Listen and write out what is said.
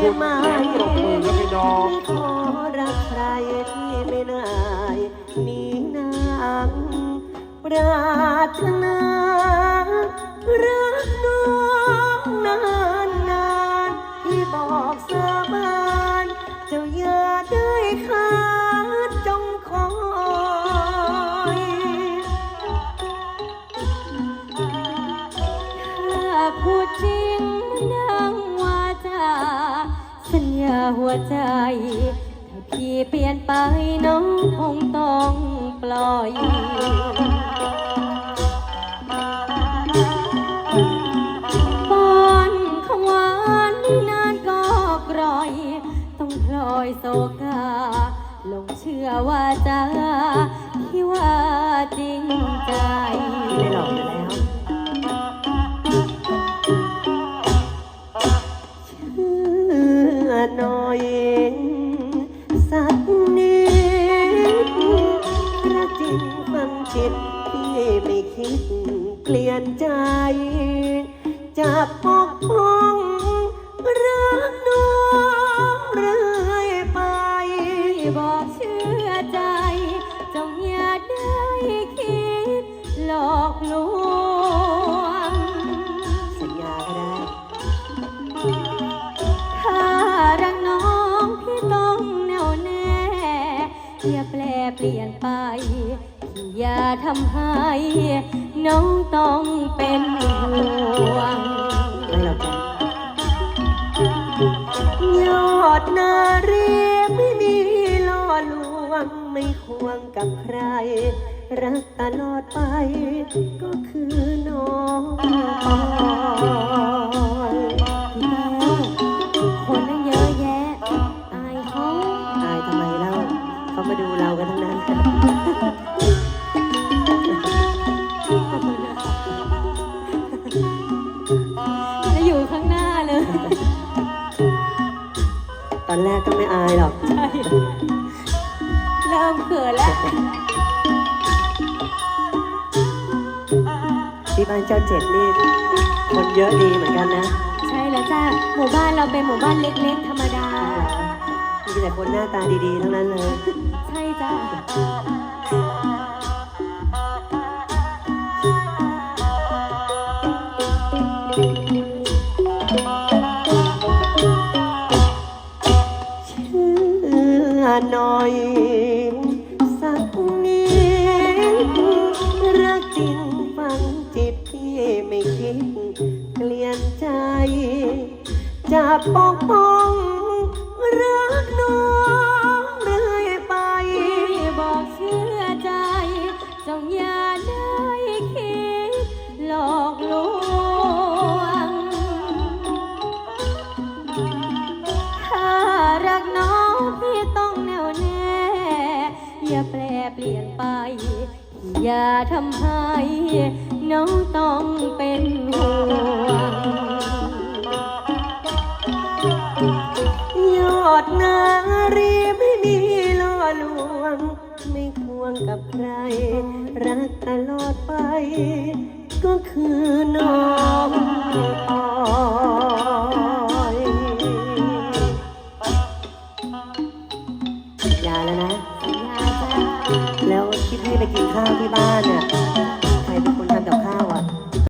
ช่ไหมแรงปรบมือครับพี่น้องขอรักใครที่ไม่นายมีนางปรารถนา รักน้องนานนานที่บอกสาบานเจ้าอย่าได้ขาดจงคอยถ้าพูดจริง หัวใจ ถ้าพี่เปลี่ยนไปน้องคงต้องปล่อย ป้อนคำหวานนานก็กร่อย ต้องพลอยโศกาหลงเชื่อว่าจะที่ว่าจริงใจ ไม่หลอกอยู่แล้ว ความจิตที่ไม่คิดเปลี่ยนใจ จะปกป้องรักน้องเรื่อยไปบอกเชื่อใจจงอย่าได้คิดหลอกลวงสัญญาก็ได้ถ้ารักน้องพี่ต้องแน่วแน่อย่าแปลเปลี่ยนไป อย่าทำให้น้องต้องเป็นห่วงไม่หรอกจ้ะยอดนารีไม่มีล่อลวงไม่ควงกับใคร รักตลอดไป ก็คือน้องปอ ตอนแรกก็ไม่อายหรอก ใช่เริ่มเขินแล้ว ที่บ้านเจ้าเจ็ดนี่คนเยอะดีเหมือนกันนะ ใช่แล้วจ้าหมู่บ้านเราเป็นหมู่บ้านเล็กๆ ธรรมดา มีแต่คนหน้าตาดีๆ ทั้งนั้นเลย ใช่จ้า หน่อย สักนิดรักจริงฟังจิตพี่ไม่คิดเปลี่ยนใจ จะปกป้อง เปลี่ยนไป อย่าทำให้น้องต้องเป็นห่วงยอดนารีไม่มีล่อลวง ไม่ควงกับใคร รักตลอดไป ก็คือน้อง สัญญาแล้วนะสัญญาแล้วที่พี่ไปกินข้าวที่บ้านน่ะ